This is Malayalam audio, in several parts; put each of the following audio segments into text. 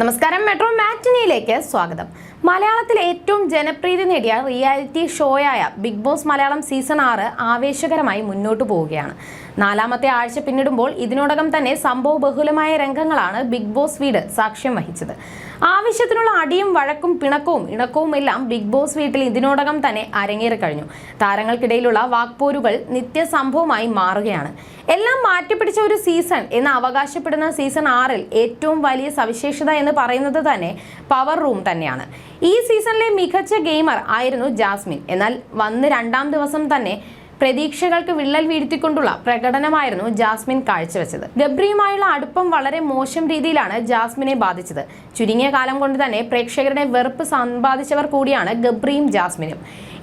നമസ്കാരം മെട്രോ മാറ്റിനിയിലേക്ക് സ്വാഗതം. മലയാളത്തിൽ ഏറ്റവും ജനപ്രീതി നേടിയ റിയാലിറ്റി ഷോയായ ബിഗ് ബോസ് മലയാളം സീസൺ ആറ് ആവേശകരമായി മുന്നോട്ടു പോവുകയാണ്. നാലാമത്തെ ആഴ്ച പിന്നിടുമ്പോൾ ഇതിനോടകം തന്നെ സംഭവ ബഹുലമായ രംഗങ്ങളാണ് ബിഗ് ബോസ് വീട് സാക്ഷ്യം വഹിച്ചത്. ആവശ്യത്തിനുള്ള അടിയും വഴക്കും പിണക്കവും ഇണക്കവും എല്ലാം ബിഗ് ബോസ് വീട്ടിൽ ഇതിനോടകം തന്നെ അരങ്ങേറി കഴിഞ്ഞു. താരങ്ങൾക്കിടയിലുള്ള വാക്പോരുകൾ നിത്യസംഭവമായി മാറുകയാണ്. എല്ലാം മാറ്റിപ്പിടിച്ച ഒരു സീസൺ എന്ന് അവകാശപ്പെടുന്ന സീസൺ ആറിൽ ഏറ്റവും വലിയ സവിശേഷത എന്ന് പറയുന്നത് തന്നെ പവർ റൂം തന്നെയാണ്. ഈ സീസണിലെ മികച്ച ഗെയിമർ ആയിരുന്നു ജാസ്മിൻ. എന്നാൽ വന്ന് രണ്ടാം ദിവസം തന്നെ പ്രതീക്ഷകൾക്ക് വിള്ളൽ വീഴ്ത്തിക്കൊണ്ടുള്ള പ്രകടനമായിരുന്നു ജാസ്മിൻ കാഴ്ചവെച്ചത്. ഗബ്രിയുമായുള്ള അടുപ്പം വളരെ മോശം രീതിയിലാണ് ജാസ്മിനെ ബാധിച്ചത്. ചുരുങ്ങിയ കാലം കൊണ്ട് തന്നെ പ്രേക്ഷകരുടെ വെറുപ്പ് സമ്പാദിച്ചവർ കൂടിയാണ് ഗബ്രിയും ജാസ്മിനും.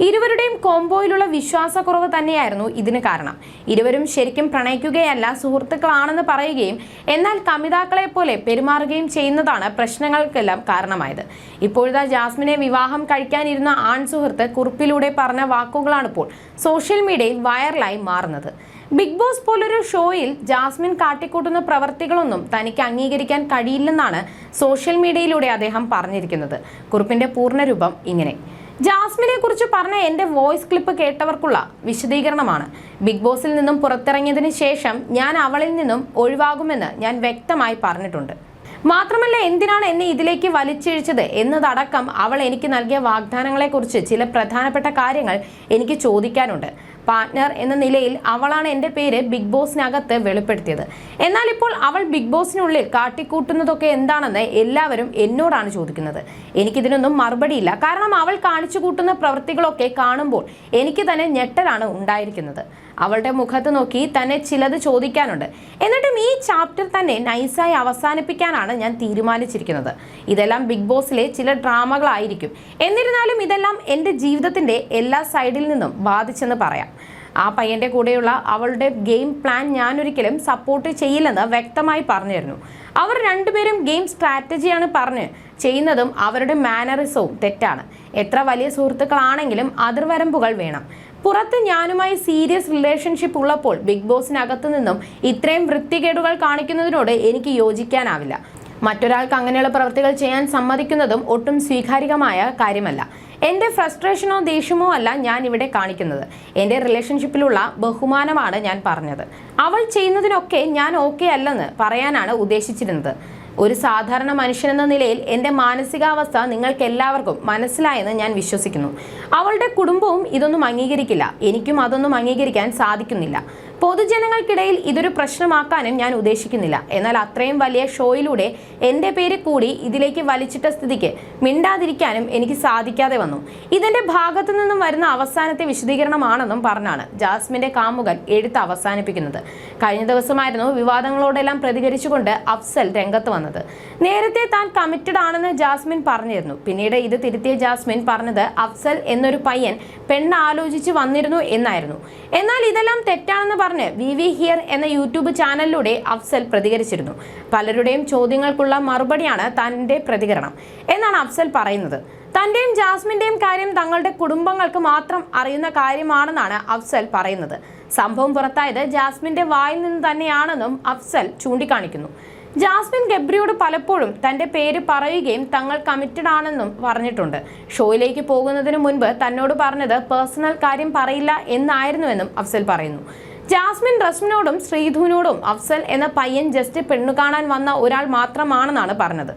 ഇരുവരുടെയും കോംബോയിലുള്ള വിശ്വാസക്കുറവ് തന്നെയായിരുന്നു ഇതിന് കാരണം. ഇരുവരും ശരിക്കും പ്രണയിക്കുകയല്ല സുഹൃത്തുക്കളാണെന്ന് പറയുകയും എന്നാൽ കമിതാക്കളെ പോലെ പെരുമാറുകയും ചെയ്യുന്നതാണ് പ്രശ്നങ്ങൾക്കെല്ലാം കാരണമായത്. ഇപ്പോഴത്തെ ജാസ്മിനെ വിവാഹം കഴിക്കാനിരുന്ന ആൺ സുഹൃത്ത് കുറിപ്പിലൂടെ പറഞ്ഞ വാക്കുകളാണിപ്പോൾ സോഷ്യൽ മീഡിയയിൽ വൈറലായി മാറുന്നത്. ബിഗ് ബോസ് പോലൊരു ഷോയിൽ ജാസ്മിൻ കാട്ടിക്കൂട്ടുന്ന പ്രവർത്തികളൊന്നും തനിക്ക് അംഗീകരിക്കാൻ കഴിയില്ലെന്നാണ് സോഷ്യൽ മീഡിയയിലൂടെ അദ്ദേഹം പറഞ്ഞിരിക്കുന്നത്. കുറിപ്പിന്റെ പൂർണരൂപം ഇങ്ങനെ. ജാസ്മിനെ കുറിച്ച് പറഞ്ഞ എന്റെ വോയിസ് ക്ലിപ്പ് കേട്ടവർക്കുള്ള വിശദീകരണമാണ്. ബിഗ് ബോസിൽ നിന്നും പുറത്തിറങ്ങിയതിന് ശേഷം ഞാൻ അവളിൽ നിന്നും ഒഴിവാകുമെന്ന് ഞാൻ വ്യക്തമായി പറഞ്ഞിട്ടുണ്ട്. മാത്രമല്ല എന്തിനാണ് എന്നെ ഇതിലേക്ക് വലിച്ചിഴിച്ചത് എന്നതടക്കം അവൾ എനിക്ക് നൽകിയ വാഗ്ദാനങ്ങളെക്കുറിച്ച് ചില പ്രധാനപ്പെട്ട കാര്യങ്ങൾ എനിക്ക് ചോദിക്കാനുണ്ട്. പാർട്ട്ണർ എന്ന നിലയിൽ അവളാണ് എന്റെ പേര് ബിഗ് ബോസിനകത്ത് വെളിപ്പെടുത്തിയത്. എന്നാൽ ഇപ്പോൾ അവൾ ബിഗ് ബോസിനുള്ളിൽ കാട്ടിക്കൂട്ടുന്നതൊക്കെ എന്താണെന്ന് എല്ലാവരും എന്നോടാണ് ചോദിക്കുന്നത്. എനിക്കിതിനൊന്നും മറുപടിയില്ല. കാരണം അവൾ കാണിച്ചു കൂട്ടുന്ന പ്രവൃത്തികളൊക്കെ കാണുമ്പോൾ എനിക്ക് തന്നെ ഞെട്ടലാണ് ഉണ്ടായിരിക്കുന്നത്. അവളുടെ മുഖത്ത് നോക്കി തന്നെ ചിലത് ചോദിക്കാനുണ്ട്. എന്നിട്ടും ഈ ചാപ്റ്റർ തന്നെ നൈസായി അവസാനിപ്പിക്കാനാണ് ഞാൻ തീരുമാനിച്ചിരിക്കുന്നത്. ഇതെല്ലാം ബിഗ് ബോസിലെ ചില ഡ്രാമകളായിരിക്കും. എന്നിരുന്നാലും ഇതെല്ലാം എന്റെ ജീവിതത്തിന്റെ എല്ലാ സൈഡിൽ നിന്നും ബാധിച്ചെന്ന് പറയാം. ആ പയ്യന്റെ കൂടെയുള്ള അവളുടെ ഗെയിം പ്ലാൻ ഞാനൊരിക്കലും സപ്പോർട്ട് ചെയ്യില്ലെന്ന് വ്യക്തമായി പറഞ്ഞിരുന്നു. അവർ രണ്ടുപേരും ഗെയിം സ്ട്രാറ്റജിയാണ് പറഞ്ഞ് ചെയ്യുന്നതും അവരുടെ മാനറിസവും തെറ്റാണ്. എത്ര വലിയ സുഹൃത്തുക്കളാണെങ്കിലും അതിർവരമ്പുകൾ വേണം. പുറത്ത് ഞാനുമായി സീരിയസ് റിലേഷൻഷിപ്പ് ഉള്ളപ്പോൾ ബിഗ് ബോസിനകത്തു നിന്നും ഇത്രയും വൃത്തികേടുകൾ കാണിക്കുന്നതിനോട് എനിക്ക് യോജിക്കാനാവില്ല. മറ്റൊരാൾക്ക് അങ്ങനെയുള്ള പ്രവൃത്തികൾ ചെയ്യാൻ സമ്മതിക്കുന്നതും ഒട്ടും സ്വീകാര്യമായ കാര്യമല്ല. എന്റെ ഫ്രസ്ട്രേഷനോ ദേഷ്യമോ അല്ല ഞാൻ ഇവിടെ കാണിക്കുന്നത്. എന്റെ റിലേഷൻഷിപ്പിലുള്ള ബഹുമാനമാണ് ഞാൻ പറഞ്ഞത്. അവൾ ചെയ്യുന്നതിനൊക്കെ ഞാൻ ഓക്കെ അല്ലെന്ന് പറയാനാണ് ഉദ്ദേശിച്ചിരുന്നത്. ഒരു സാധാരണ മനുഷ്യനെന്ന നിലയിൽ എന്റെ മാനസികാവസ്ഥ നിങ്ങൾക്ക് എല്ലാവർക്കും മനസ്സിലായെന്ന് ഞാൻ വിശ്വസിക്കുന്നു. അവളുടെ കുടുംബവും ഇതൊന്നും അംഗീകരിക്കില്ല. എനിക്കും അതൊന്നും അംഗീകരിക്കാൻ സാധിക്കുന്നില്ല. പൊതുജനങ്ങൾക്കിടയിൽ ഇതൊരു പ്രശ്നമാക്കാനും ഞാൻ ഉദ്ദേശിക്കുന്നില്ല. എന്നാൽ അത്രയും വലിയ ഷോയിലൂടെ എന്റെ പേര് കൂടി ഇതിലേക്ക് വലിച്ചിട്ട സ്ഥിതിക്ക് മിണ്ടാതിരിക്കാനും എനിക്ക് സാധിക്കാതെ വന്നു. ഇതിന്റെ ഭാഗത്തു നിന്നും വരുന്ന അവസാനത്തെ വിശദീകരണമാണെന്നും പറഞ്ഞാണ് ജാസ്മിന്റെ കാമുകൻ എഴുത്ത് അവസാനിപ്പിക്കുന്നത്. കഴിഞ്ഞ ദിവസമായിരുന്നു വിവാദങ്ങളോടെല്ലാം പ്രതികരിച്ചുകൊണ്ട് അഫ്സൽ രംഗത്ത് വന്നത്. നേരത്തെ താൻ കമ്മിറ്റഡ് ആണെന്ന് ജാസ്മിൻ പറഞ്ഞിരുന്നു. പിന്നീട് ഇത് തിരുത്തിയ ജാസ്മിൻ പറഞ്ഞത് അഫ്സൽ എന്നൊരു പയ്യൻ പെണ്ണ് ആലോചിച്ച് വന്നിരുന്നു എന്നായിരുന്നു. എന്നാൽ ഇതെല്ലാം തെറ്റാണെന്ന് പറഞ്ഞ് വി വി ഹിയർ എന്ന യൂട്യൂബ് ചാനലിലൂടെ അഫ്സൽ പ്രതികരിച്ചിരുന്നു. പലരുടെയും ചോദ്യങ്ങൾക്കുള്ള മറുപടിയാണ് തന്റെ പ്രതികരണം. എന്നാണ് അഫ്സൽ പറയുന്നത്. തന്റെയും ജാസ്മിന്റെയും കാര്യം തങ്ങളുടെ കുടുംബങ്ങൾക്ക് മാത്രം അറിയുന്ന കാര്യമാണെന്നാണ് അഫ്സൽ പറയുന്നത്. സംഭവം പുറത്തായത് ജാസ്മിന്റെ വായിൽ നിന്ന് തന്നെയാണെന്നും അഫ്സൽ ചൂണ്ടിക്കാണിക്കുന്നു. ജാസ്മിൻ ഗബ്രിയോട് പലപ്പോഴും തന്റെ പേര് പറയുകയും തങ്ങൾ കമ്മിറ്റഡ് ആണെന്നും പറഞ്ഞിട്ടുണ്ട്. ഷോയിലേക്ക് പോകുന്നതിന് മുൻപ് തന്നോട് പറഞ്ഞത് പേഴ്സണൽ കാര്യം പറയില്ല എന്നായിരുന്നുവെന്നും അഫ്സൽ പറയുന്നു. ജാസ്മിൻ റസ്മിനോടും ശ്രീധുവിനോടും അഫ്സൽ എന്ന പയ്യൻ ജസ്റ്റ് പെണ്ണു കാണാൻ വന്ന ഒരാൾ മാത്രമാണെന്നാണ് പറഞ്ഞത്.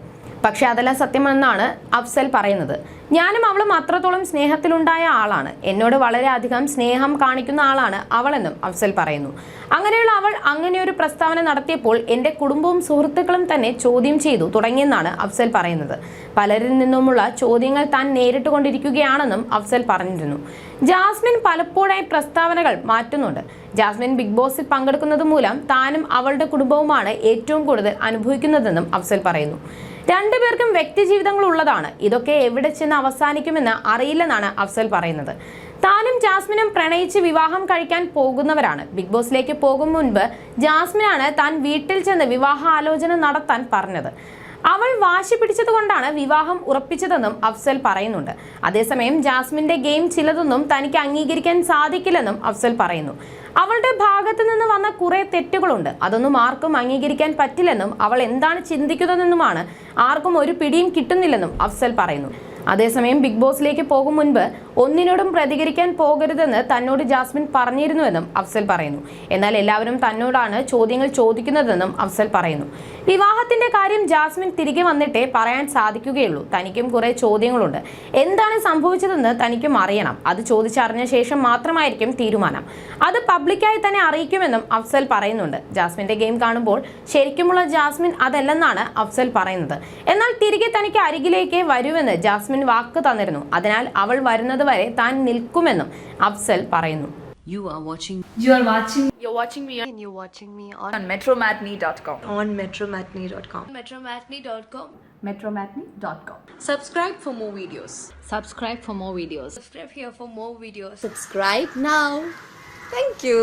പക്ഷെ അതെല്ലാം സത്യമെന്നാണ് അഫ്സൽ പറയുന്നത്. ഞാനും അവളും അത്രത്തോളം സ്നേഹത്തിലുണ്ടായ ആളാണ്. എന്നോട് വളരെയധികം സ്നേഹം കാണിക്കുന്ന ആളാണ് അവളെന്നും അഫ്സൽ പറയുന്നു. അങ്ങനെയുള്ള അവൾ അങ്ങനെ ഒരു പ്രസ്താവന നടത്തിയപ്പോൾ എന്റെ കുടുംബവും സുഹൃത്തുക്കളും തന്നെ ചോദ്യം ചെയ്തു തുടങ്ങിയെന്നാണ് അഫ്സൽ പറയുന്നത്. പലരിൽ നിന്നുമുള്ള ചോദ്യങ്ങൾ താൻ നേരിട്ട് കൊണ്ടിരിക്കുകയാണെന്നും അഫ്സൽ പറഞ്ഞിരുന്നു. ജാസ്മിൻ പലപ്പോഴായി പ്രസ്താവനകൾ മാറ്റുന്നുണ്ട്. ജാസ്മിൻ ബിഗ് ബോസിൽ പങ്കെടുക്കുന്നത് മൂലം താനും അവളുടെ കുടുംബവുമാണ് ഏറ്റവും കൂടുതൽ അനുഭവിക്കുന്നതെന്നും അഫ്സൽ പറയുന്നു. രണ്ടുപേർക്കും വ്യക്തിജീവിതങ്ങൾ ഉള്ളതാണ്. ഇതൊക്കെ എവിടെ ചെന്ന് അവസാനിക്കുമെന്ന് അറിയില്ലെന്നാണ് അഫ്സൽ പറയുന്നത്. താനും ജാസ്മിനും പ്രണയിച്ച് വിവാഹം കഴിക്കാൻ പോകുന്നവരാണ്. ബിഗ് ബോസിലേക്ക് പോകും മുൻപ് ജാസ്മിനാണ് താൻ വീട്ടിൽ ചെന്ന് വിവാഹ ആലോചന നടത്താൻ പറഞ്ഞത്. അവൾ വാശി പിടിച്ചതുകൊണ്ടാണ് വിവാഹം ഉറപ്പിച്ചതെന്നും അഫ്സൽ പറയുന്നുണ്ട്. അതേസമയം ജാസ്മിന്റെ ഗെയിം ചിലതൊന്നും തനിക്ക് അംഗീകരിക്കാൻ സാധിക്കില്ലെന്നും അഫ്സൽ പറയുന്നു. അവളുടെ ഭാഗത്ത് നിന്ന് വന്ന കുറെ തെറ്റുകളുണ്ട്. അതൊന്നും ആർക്കും അംഗീകരിക്കാൻ പറ്റില്ലെന്നും അവൾ എന്താണ് ചിന്തിക്കുന്നതെന്നുമാണ് ആർക്കും ഒരു പിടിയും കിട്ടുന്നില്ലെന്നും അഫ്സൽ പറയുന്നു. അതേസമയം ബിഗ് ബോസിലേക്ക് പോകും മുൻപ് ഒന്നിനോടും പ്രതികരിക്കാൻ പോകരുതെന്ന് തന്നോട് ജാസ്മിൻ പറഞ്ഞിരുന്നുവെന്നും അഫ്സൽ പറയുന്നു. എന്നാൽ എല്ലാവരും തന്നോടാണ് ചോദ്യങ്ങൾ ചോദിക്കുന്നതെന്നും അഫ്സൽ പറയുന്നു. വിവാഹത്തിന്റെ കാര്യം ജാസ്മിൻ തിരികെ വന്നിട്ടേ പറയാൻ സാധിക്കുകയുള്ളൂ. തനിക്കും കുറെ ചോദ്യങ്ങളുണ്ട്. എന്താണ് സംഭവിച്ചതെന്ന് തനിക്കും അറിയണം. അത് ചോദിച്ചറിഞ്ഞ ശേഷം മാത്രമായിരിക്കും തീരുമാനം. അത് പബ്ലിക്കായി തന്നെ അറിയിക്കുമെന്നും അഫ്സൽ പറയുന്നുണ്ട്. ജാസ്മിന്റെ ഗെയിം കാണുമ്പോൾ ശരിക്കുമുള്ള ജാസ്മിൻ അതല്ലെന്നാണ് അഫ്സൽ പറയുന്നത്. എന്നാൽ തിരികെ തനിക്ക് അരികിലേക്ക് വരുമെന്ന് ജാസ്മിൻ വാക്ക് തന്നിരുന്നു. അതിനാൽ അവൾ വരുന്നത് വരെ താൻ നിൽക്കുമെന്നും അഫ്സൽ പറയുന്നു You are watching You are watching You're watching me on, and you're watching me on, on metromatney.com. on metromatney.com. metromatney.com. Metromatney.com. Subscribe for more videos. subscribe for more videos. Subscribe here for more videos. Subscribe now. Thank you.